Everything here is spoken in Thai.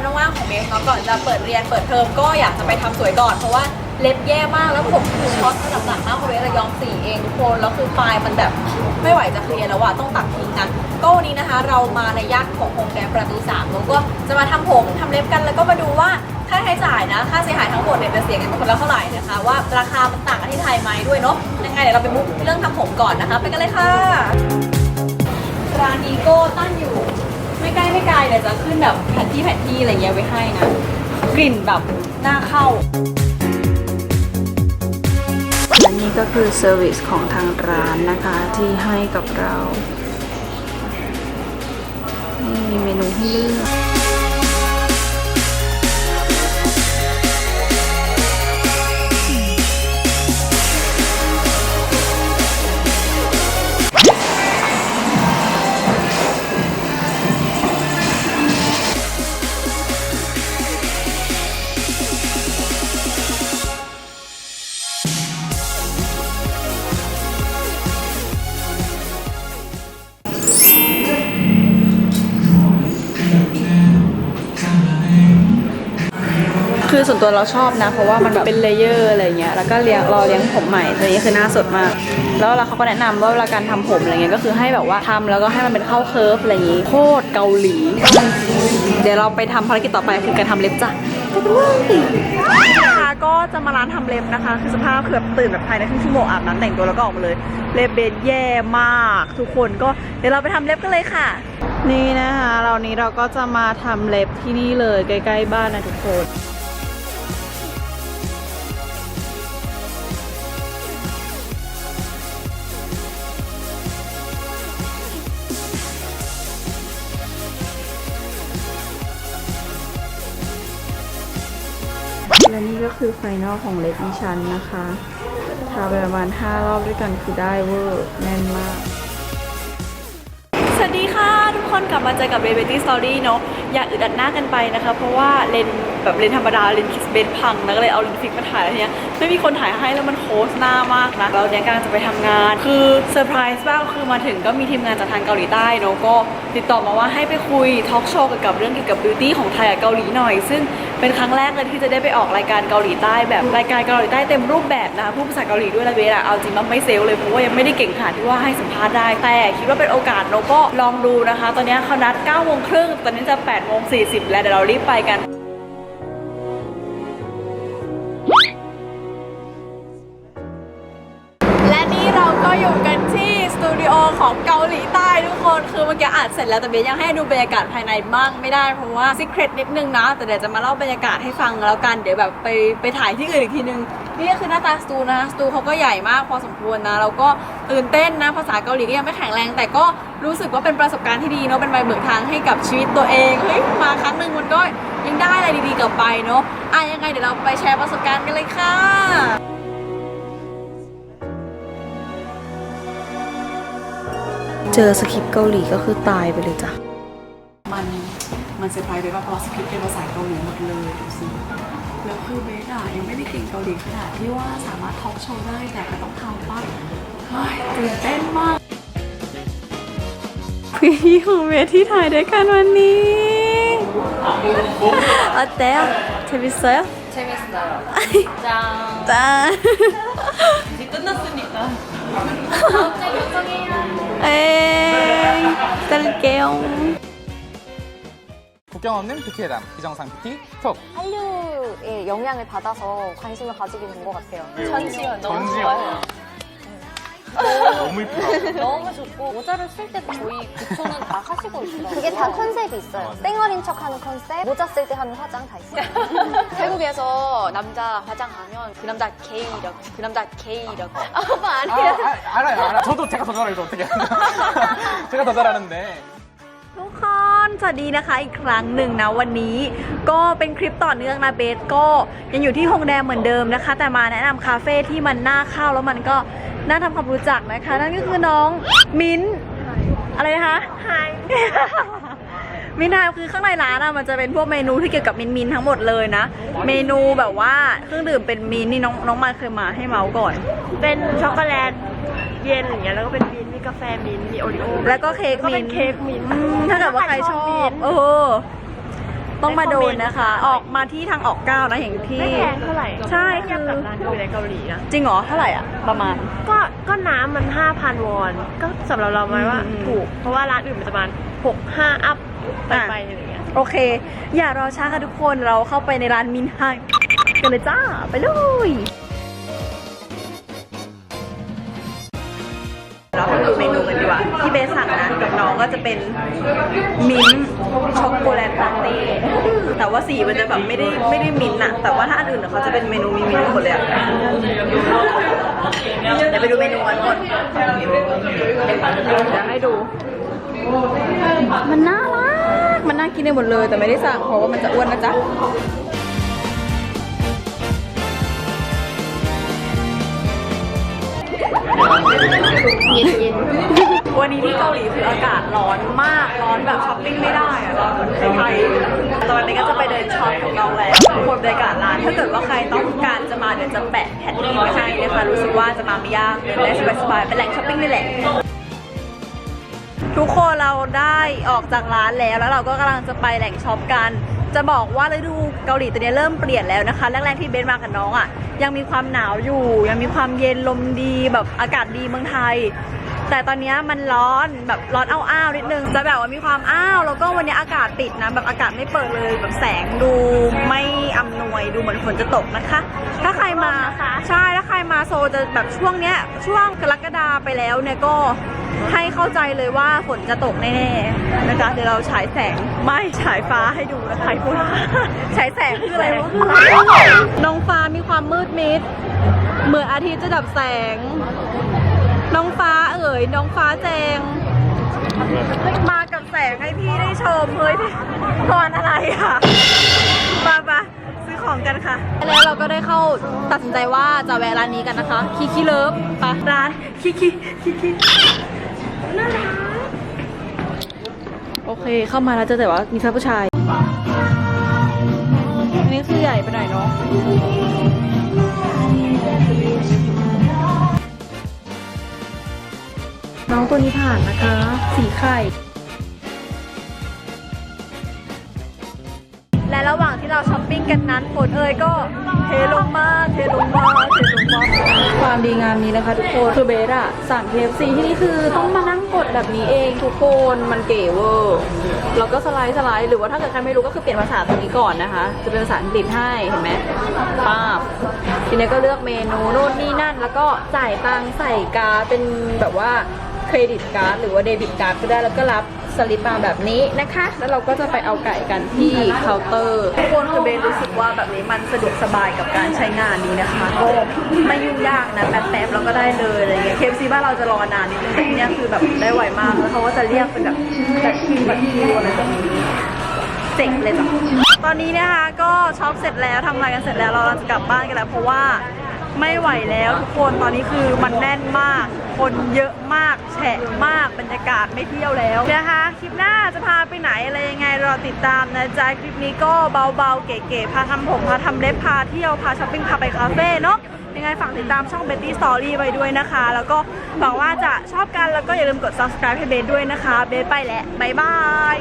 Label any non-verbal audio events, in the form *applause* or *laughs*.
วันว่างๆของเบสเนาะก่อนจะเปิดเรียนเปิดเทอมก็อยากจะไปทำสวยก่อนเพราะว่าเล็บแย่มากแล้วผมคือช็อตระดับหนักมากเพราะเบสระยองสีเองทุกคนแล้วคือปลายมันแบบไม่ไหวจะเคลียร์แล้วอะต้องตัดทิ้งนะก็วันนี้นะคะ เรามาในยักษ์ของโฮมแดนประตูสามแล้วก็จะมาทำผมทำเล็บกันแล้วก็มาดูว่าค่าใช้จ่ายนะค่าเสียหายทั้งหมดเนี่ยจะเสียกันคนละเท่าไหร่นะคะ ว่าราคามันต่างกันที่ไทยไหมด้วยเนาะยังไงเดี๋ยวเราไปมุกเรื่องทำผมก่อนนะคะ ไปกันเลยค่ะร้านนี้ก็ตั้งอยู่ ไม่ใกล้ไม่ไกลเดี๋ยวจะขึ้นแบบแผนที่แผนที่อะไรเงี้ยไว้ให้นะ กลิ่นแบบน่าเข้า และนี่ก็คือเซอร์วิสของทางร้านนะคะที่ให้กับเรา นี่มีเมนูให้เลือก ส่วนตัวเราชอบนะ เพราะว่ามันแบบเป็นเลเยอร์อะไรเงี้ยแล้วก็เลี้ยงรอเลี้ยงผมใหม่ตัวนี้คือหน้าสดมาก แล้วเราเขาก็แนะนำว่าเวลาการทำผมอะไรเงี้ยก็คือให้แบบว่าทำแล้วก็ให้มันเป็นเข้าเคิร์ฟอะไรอย่างงี้โคตรเกาหลี เดี๋ยวเราไปทำภารกิจต่อไปคือการทำเล็บจ้ะนเลยนะคะก็จะมาร้านทำเล็บนะคะ คือสภาพคือแบบตื่นแบบภายในครึ่งชั่วโมงอาบน้ำแต่งตัวแล้วก็ออกมาเลยเล็บเบสแย่มาก ทุกคนก็เดี๋ยวเราไปทำเล็บกันเลยค่ะ นี่นะคะเรานี้เราก็จะมาทำเล็บที่นี่เลยใกล้ๆบ้านนะทุกคน และนี่ก็คือไฟนอลของเล็บดิฉันนะคะทาไปประมาณ 5 รอบด้วยกันคือได้เวอร์แน่นมาก สวัสดีค่ะ ทุกคนกลับมาเจอกับเบเบตี้สตอรี่เนาะอย่าอึดอัดหน้ากันไปนะคะ เพราะว่าเลน แบบเลนธรรมดาเลนส์คิสเบนพังนะก็เลยเอาเลนส์ฟิกมาถ่ายแล้วทีเนี้ยไม่มีคนถ่ายให้แล้วมันโคสหน้ามากนะเราเนี่ยกำลังจะไปทำงาน คือเซอร์ไพรส์มากคือมาถึงก็มีทีมงานจากทางเกาหลีใต้เนาะก็ติดต่อมาว่าให้ไปคุยทอล์กโชว์เกี่ยวกับเรื่องเกี่ยวกับบิวตี้ของไทยกับเกาหลีหน่อย ซึ่งเป็นครั้งแรกเลยที่จะได้ไปออกรายการเกาหลีใต้แบบรายการเกาหลีใต้เต็มรูปแบบนะคะพูดภาษาเกาหลีด้วยละเบสอะเอาจริงมันไม่เซลลเลยเพราะว่ายังไม่ได้เก่งขนาดที่ว่าให้สัมภาษณ์ได้ แต่คิดว่าเป็นโอกาสเราก็ลองดูนะคะ ตอนนี้เขานัด9โมงครึ่งตอนนี้จะ8โมง40 แล้วเดี๋ยวเรารีบไปกัน กันที่สตูดิโอของเกาหลีใต้ทุกคน คือเมื่อกี้อัดเสร็จแล้วแต่เบสยังให้ดูบรรยากาศภายในบ้างไม่ได้เพราะว่าซีเครตนิดนึงนะ แต่เดี๋ยวจะมาเล่าบรรยากาศให้ฟังแล้วกันเดี๋ยวแบบไปไปถ่ายที่อื่นอีกทีนึง นี่ก็คือหน้าตาสตูนะสตูเขาก็ใหญ่มากพอสมควรนะแล้วก็ตื่นเต้นนะภาษาเกาหลีก็ยังไม่แข็งแรง แต่ก็รู้สึกว่าเป็นประสบการณ์ที่ดีเนาะเป็นใบเบิกทางให้กับชีวิตตัวเองเฮ้ยมาครั้งหนึ่งมันก็ยังได้อะไรดีๆกลับไปเนาะอะยังไงเดี๋ยวเราไปแชร์ประสบการณ์กันเลยค่ะ เจอสคริปต์เกาหลีก็คือตายไปเลยจ้ะ มันมันเซอร์ไพรส์เบสว่าเพราะสคริปต์เป็นภาษาเกาหลีหมดเลยดูสิแล้วคือเบสอะยังไม่ได้เก่งเกาหลีขนาดที่ว่าสามารถทอล์กโชว์ได้แต่ก็ต้องทำป่ะเฮ้ยตื่นเต้นมาก พี่ของเวที่ถ่ายด้วยกันวันนี้อเต้เทวิส요 재밌어요. 짠. 짠 이제 끝났으니까. 에 이 기다릴게요 국경 없는 PT회담 비정상 PT 톡 한류의 영향을 받아서 관심을 가지게 된 것 같아요. 전지현 너무 전지현. 좋아요. 너무 이쁘다 너무 좋고 모자를 쓸 때 거의 9초는 다 하시고 있어요. 그게 다 컨셉이 있어요. 땡얼인 척하는 컨셉, 모자 쓸 때 하는 화장 다 있어요. *laughs* 태국에서 남자 화장하면 그 남자 게이 이렇게 그 남자 게이 이렇게 오빠 아, 아니에요? 아, 알아요 알아 저도 제가 더 잘해요 어떻게 *laughs* 제가 더 잘하는데 ทุกคนสวัสดีนะคะอีกครั้งหนึ่งนะวันนี้ ก็เป็นคลิปต่อเนื่องนะเบสก็ยังอยู่ที่ฮงแดมเหมือนเดิมนะคะ แต่มาแนะนำคาเฟ่ที่มันน่าเข้าแล้วมันก็ น่าทำความรู้จักนะคะ นั่นก็คือน้องมิ้นท์อะไรนะคะ ไฮมินท์ไฮคือข้างในร้านอะมันจะเป็นพวกเมนูที่เกี่ยวกับมินท์มินท์ทั้งหมดเลยนะ เมนูแบบว่าเครื่องดื่มเป็นมินท์นี่น้องน้องมันเคยมาให้เมาส์ก่อน เป็นช็อกโกแลตเย็นอย่างเงี้ยแล้วก็เป็นมิ้นท์มีกาแฟมิ้นท์มีโอริโอแล้วก็เค้กก็มิเป็นนท์เค้กมิ้นท์ อืมถ้าเกิดว่าใครชอบมิ้นท์เออ ต้องมาโดนนะคะ ออกมาที่ทางออกเก้านะอย่างที่ ไม่แพงเท่าไหร่ใช่เทียบกับร้านเกาหลีในเกาหลีนะจริงเหรอเท่าไหร่อะ ประมาณ ก็ก็น้ำมัน 5,000 วอน ก็สำหรับเราหมายว่าอืมถูก เพราะว่าร้านอื่นมันจะประมาณ6 5 อัพไปอะ ไปอะไรอย่างเงี้ย โอเค อย่ารอช้าค่ะทุกคนเราเข้าไปในร้านมินไฮกันเลยจ้า ไปเลย ก็จะเป็นมิ้นช็อกโกแลตลาเต้แต่ว่าสีมันจะแบบไม่ได้ไม่ได้มิ้นอะแต่ว่าถ้าอันอื่นเขาจะเป็นเมนูมีมิ้นหมดเลยอะเดี๋ยวไปดูเมนูกันก่อนเดี๋ยวให้ดู มันน่ารัก มันน่ากินได้หมดเลย แต่ไม่ได้สั่งเพราะว่ามันจะอ้วนนะจ๊ะ วันนี้ที่เกาหลีคืออากาศร้อนมาก ร้อนแบบช้อปปิ้งไม่ได้อะร้อนเหมือนไทยๆตอนนี้ก็จะไปเดินช็อปของเราแล้วคนบรรยากาศร้าน ถ้าเกิดว่าใครต้องการจะมาเดี๋ยวจะแปะแผนที่ไว้ให้นะคะ รู้สึกว่าจะมาไม่ยากเดินได้สบายๆเป็นแหล่งช้อปปิ้งนี่แหละ ทุกคนเราได้ออกจากร้านแล้วแล้วเราก็กำลังจะไปแหล่งช็อปกัน จะบอกว่าฤดูเกาหลีตอนนี้เริ่มเปลี่ยนแล้วนะคะแรกๆที่เบนมากับน้องอะ ยังมีความหนาวอยู่ ยังมีความเย็นลมดีแบบอากาศดีเมืองไทย แต่ตอนนี้มันร้อนแบบร้อนอ้าวๆนิดนึงจะแบบว่ามีความอ้าวแล้วก็วันนี้อากาศปิดนะแบบอากาศไม่เปิดเลยแบบแสงดูไม่อำนวยดูเหมือนฝนจะตกนะคะ ถ้าใครมาใช่ถ้าใครมาโซลจะแบบช่วงเนี้ยช่วงกรกฎาไปแล้วเนี่ยก็ ให้เข้าใจเลยว่าฝนจะตกแน่ๆนะคะเดี๋ยวเราฉายแสงไม่ฉายฟ้าให้ดูนะคะคุณฉายแสงคืออะไรวะน้องฟ้ามีความมืดมิด เหมือนอาทิตย์จะดับแสง น้องฟ้าเอ๋ยน้องฟ้าแจง มากับแสงให้พี่ได้ชมเฮ้ยพี่ตอนอะไรอะมาปะซื้อของกันค่ะ แล้วเราก็ได้เข้าตัดสินใจว่าจะแวะร้านนี้กันนะคะ คิคิเลิฟปะร้านคิคิคิคิ น่ารักโอเคเข้ามาแล้วจะแต่ว่ามีท่านผู้ชายอันนี้คือใหญ่ไปหน่อยเนาะน้องตัวนี้ผ่านนะคะ สีไข่ ระหว่างที่เราช้อปปิ้งกันนั้นฝนเอ่ยก็เทลงมาเทลงมาเทลงมาความดีงามนี้นะคะทุกคนคือเบสอะสั่ง KFC ที่นี่คือต้องมานั่งกดแบบนี้เองทุกคนมันเก๋เวอร์แล้วก็สไลด์สไลด์หรือว่าถ้าเกิดใครไม่รู้ก็คือเปลี่ยนภาษาตรงนี้ก่อนนะคะ จะเป็นภาษาอังกฤษให้เห็นไหมป้าบทีนี้ก็เลือกเมนูโน่นนี่นั่น แล้วก็จ่ายตังค์ใส่การ์ดเป็นแบบว่าเครดิตการ์ดหรือว่าเดบิตการ์ดก็ได้แล้วก็รับ สลิปมาแบบนี้นะคะ แล้วเราก็จะไปเอาไก่กันที่เคาน์เตอร์ทุกคนคือเบนรู้สึกว่าแบบนี้มันสะดวกสบายกับการใช้งานนี้นะคะก็ไม่ยุ่งยากนะแป๊บๆแล้วก็ได้เลยอะไรเงี้ยเคฟซีบ้านเราจะรอนานนิดนึงแต่ที่เนี้ยคือแบบได้ไวมากแล้วเขาก็จะเรียกเป็นแบบแบบคิวแบบคิวอะไรแบบนี้เจ๋งเลยจ้ะตอนนี้นะคะก็ช็อปเสร็จแล้วทำอะไรกันเสร็จแล้วเรากำลังจะกลับบ้านกันแล้วเพราะว่า ไม่ไหวแล้วทุกคนตอนนี้คือมันแน่นมาก คนเยอะมากแฉะมากบรรยากาศไม่เที่ยวแล้วนะคะคลิปหน้าจะพาไปไหนอะไรยังไงรอติดตามนะจ๊ะคลิปนี้ก็เบาๆเก๋ๆพาทำผมพาทำเล็บพาเที่ยวพาช้อปปิ้งพาไปคาเฟ่เนาะยังไงฝากติดตามช่อง Betty Story ไว้ด้วยนะคะ แล้วก็หวังว่าจะชอบกันแล้วก็อย่าลืมกด subscribe ให้เบสด้วยนะคะ เบสไปแล้วบ๊ายบาย